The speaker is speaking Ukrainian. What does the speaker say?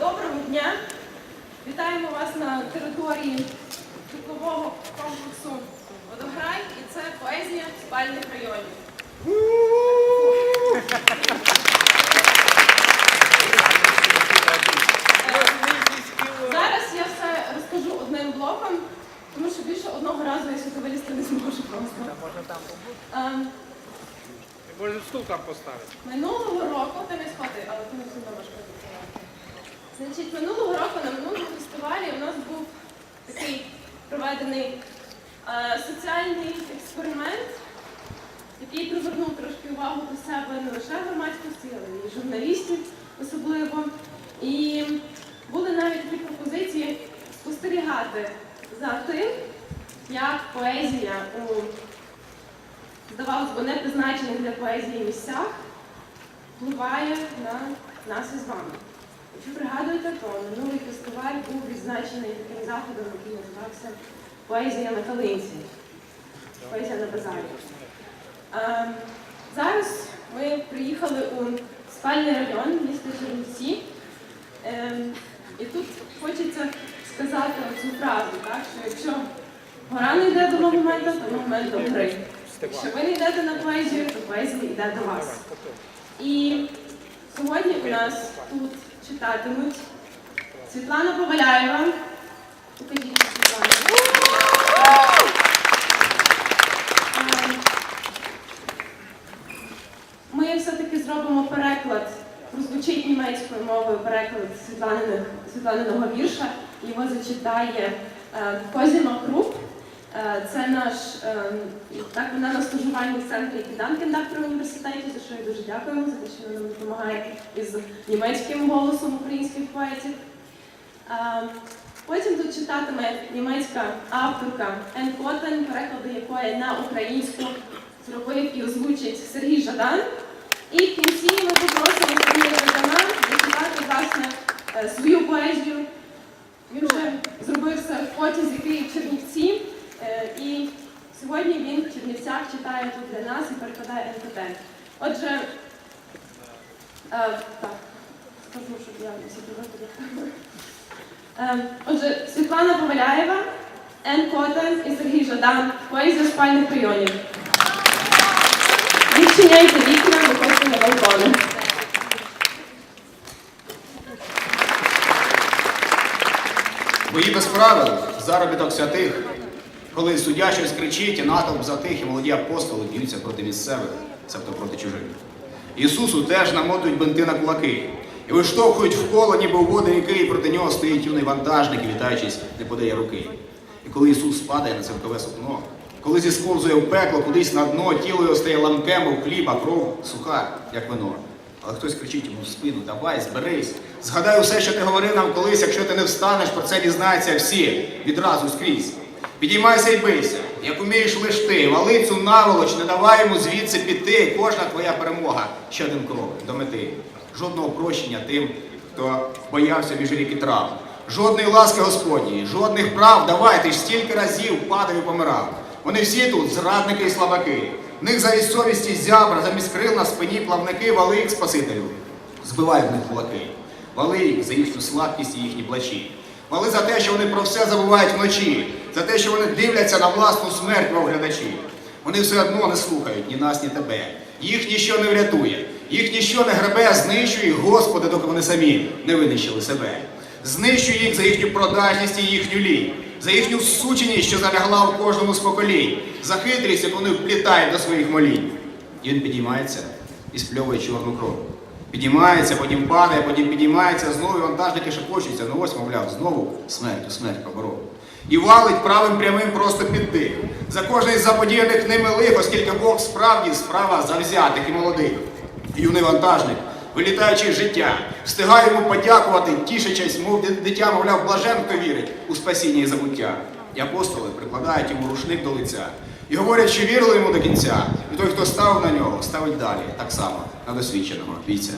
Доброго дня! Вітаємо вас на території житлового комплексу Водограй і це поезія спальних районів. Зараз я все розкажу одним блоком, тому що більше одного разу я сюди вилізти не зможу просто. Ем, Може стул там поставити. Минулого року, ти не сходи, але ти не все можеш Значить, минулого року на минулому фестивалі у нас був такий проведений е, соціальний експеримент, який привернув трошки увагу до себе не лише громадськості, але й журналістів особливо. І були навіть такі пропозиції спостерігати за тим, як поезія у здавалось би, не для поезії місцях, впливає на нас із вами. Якщо пригадуєте, то минулий фестиваль був відзначений таким заходом, який називався Поезія на калинці. Поезія на базарі. Ем, зараз ми приїхали у спальний район міста Чернівці. Ем, і тут хочеться сказати цю фразу, так, що якщо гора не йде до моменту, то момент до гори. Якщо ви не йдете на поезію, то поезія йде до вас. І сьогодні у нас тут читатимуть Світлана Поваляєва. Покажіть Світлану. Ем, Ми все-таки зробимо переклад, прозвучить німецькою мовою переклад Світланиного вірша. Його зачитає е, Козіма Круп. Е, Це наш е, так вона на стажувальній центрі Кіданкендах при університеті, за що я дуже дякуємо, за те, що вона нам допомагає із німецьким голосом українських поетів. Е, Потім тут читатиме німецька авторка Ен Котен, переклади якої на українську зробив і озвучить Сергій Жадан. І в кінці ми попросимо Сергія Жадана зачитати власне е, свою поезію. Він вже зробив це в потязі Київ Чернівці. Е, І сьогодні він в Чернівцях читає тут для нас і перекладає НКТ. Отже, е, так, скажу, щоб я не собі Е, Отже, Світлана Поваляєва, Ен Котен і Сергій Жадан. Поезія спальних районів. Відчиняйте вікна, виходьте на балкони. Бої без правил, заробіток святих, коли суддя щось кричить, і натовп затих, і молоді апостоли б'ються проти місцевих, себто проти чужих. Ісусу теж намотують бинти на кулаки і виштовхують в коло, ніби у води ріки, і проти нього стоїть юний вантажник, і вітаючись, не подає руки. І коли Ісус падає на церкове сукно, коли зісковзує в пекло кудись на дно, тіло його стає ламкем, мов хліб, а кров суха, як вино. Але хтось кричить йому в спину, давай, зберись. Згадай усе, що ти говорив нам колись, якщо ти не встанеш, про це дізнаються всі відразу скрізь. Підіймайся і бийся, як умієш лиш ти, вали цю наволоч, не давай йому звідси піти. Кожна твоя перемога ще один крок до мети. Жодного прощення тим, хто боявся між ріки трав. Жодної ласки Господньої, жодних прав, давай, ти ж стільки разів падав і помирав. Вони всі тут зрадники і слабаки. В них замість совісті зябра, замість крил на спині плавники, вали їх спасителю. Збивай в них кулаки. Вали їх за їхню слабкість і їхні плачі. Вали за те, що вони про все забувають вночі, за те, що вони дивляться на власну смерть оглядачі. Вони все одно не слухають ні нас, ні тебе. Їх ніщо не врятує, їх ніщо не гребе, знищує Господи, доки вони самі не винищили себе. Знищує їх за їхню продажність і їхню лінь, за їхню сученість, що залягла в кожному з поколінь, за хитрість, яку вони вплітають до своїх молінь. І він підіймається і спльовує чорну кров. Підіймається, потім падає, потім підіймається, знову і вантажники шепочуться. Ну ось, мовляв, знову смертю, смерть поборов. І валить правим прямим просто під дих. За кожний з заподіяних ними лих, оскільки Бог справді справа завзятих і молодих. Юний вантажник, вилітаючи з життя, встигає йому подякувати, тішачись, мов дитя, мовляв, блажен, вірить у спасіння і забуття. І апостоли прикладають йому рушник до лиця і говорять, що вірили йому до кінця, і той, хто ставив на нього, ставить далі, так само, на досвідченого. Бійця.